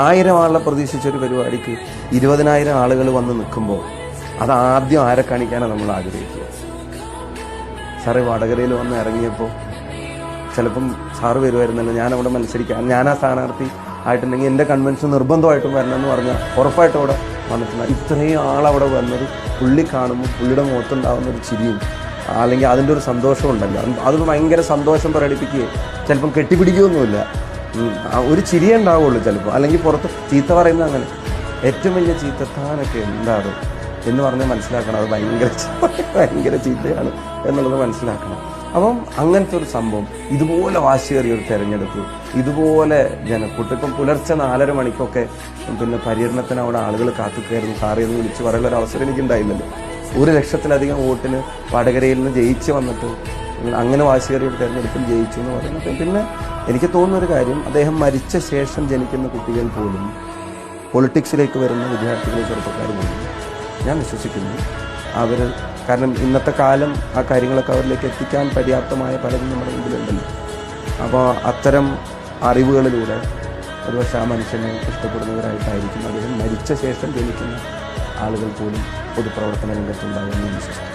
ആയിരം ആളെ പ്രതീക്ഷിച്ച ഒരു പരിപാടിക്ക് ഇരുപതിനായിരം ആളുകൾ വന്ന് നിൽക്കുമ്പോൾ അത് ആദ്യം ആരെ കാണിക്കാനാണ് നമ്മൾ ആഗ്രഹിക്കുക? സാറ് വടകരയിൽ വന്ന് ഇറങ്ങിയപ്പോൾ ചിലപ്പം സാറ് വരുമായിരുന്നല്ലോ. ഞാൻ അവിടെ മത്സരിക്കാൻ ഞാൻ ആ സ്ഥാനാർത്ഥി ആയിട്ടുണ്ടെങ്കിൽ എന്റെ കൺവെൻഷൻ നിർബന്ധമായിട്ടും വരണമെന്ന് പറഞ്ഞാൽ ഉറപ്പായിട്ടും അവിടെ വന്നിട്ടുണ്ട്. ഇത്രയും ആളവിടെ വന്നത് പുള്ളി കാണുമ്പോൾ പുള്ളിയുടെ മുഖത്തുണ്ടാകുന്ന ഒരു ചിരിയും അല്ലെങ്കിൽ അതിന്റെ ഒരു സന്തോഷം ഉണ്ടല്ലോ. അത് ഭയങ്കര സന്തോഷം പ്രകടിപ്പിക്കുകയും ചിലപ്പം കെട്ടിപ്പിടിക്കുകയൊന്നുമില്ല. ഒരു ചിരിയേ ഉണ്ടാവുള്ളൂ ചിലപ്പോൾ അല്ലെങ്കിൽ പുറത്ത് ചീത്ത പറയുന്നത് അങ്ങനെ. ഏറ്റവും വലിയ ചീത്തത്താനൊക്കെ എന്താണ് എന്ന് പറഞ്ഞ് മനസ്സിലാക്കണം. അത് ഭയങ്കര ഭയങ്കര ചീത്തയാണ് എന്നുള്ളത് മനസ്സിലാക്കണം. അപ്പം അങ്ങനത്തെ ഒരു സംഭവം. ഇതുപോലെ വാശിയേറിയ ഒരു തെരഞ്ഞെടുപ്പ്. ഇതുപോലെ ജനക്കൂട്ടം. ഇപ്പം പുലർച്ചെ നാലര മണിക്കൊക്കെ പിന്നെ പര്യടനത്തിന് അവിടെ ആളുകൾ കാത്തുകയായിരുന്നു സാറേ എന്ന് വിളിച്ച് പറയാനുള്ള ഒരു അവസരം എനിക്ക് ഉണ്ടായില്ലല്ലോ ഒരു ലക്ഷത്തിലധികം വോട്ടിന് വടകരയിൽ നിന്ന് ജയിച്ച് വന്നിട്ട് അങ്ങനെ ഒരു തെരഞ്ഞെടുപ്പിൽ ജയിച്ചു എന്ന് പറയുന്നത്. പിന്നെ എനിക്ക് തോന്നുന്ന ഒരു കാര്യം അദ്ദേഹം മരിച്ച ശേഷം ജനിക്കുന്ന കുട്ടികൾ പോലും പൊളിറ്റിക്സിലേക്ക് വരുന്ന വിദ്യാർത്ഥികൾ ചെറുപ്പക്കാരുമുണ്ട് ഞാൻ വിശ്വസിക്കുന്നു. അവർ കാരണം ഇന്നത്തെ കാലം ആ കാര്യങ്ങളൊക്കെ അവരിലേക്ക് എത്തിക്കാൻ പര്യാപ്തമായ പലതും നമ്മുടെ മുമ്പിലുണ്ടല്ലോ. അപ്പോൾ അത്തരം അറിവുകളിലൂടെ ഒരുപക്ഷെ ആ മനുഷ്യനെ ഇഷ്ടപ്പെടുന്നവരായിട്ടായിരിക്കും അദ്ദേഹം മരിച്ച ശേഷം ജനിക്കുന്ന ആളുകൾ പോലും പൊതുപ്രവർത്തന രംഗത്തുണ്ടാകുമെന്ന് വിശ്വസിക്കുന്നു.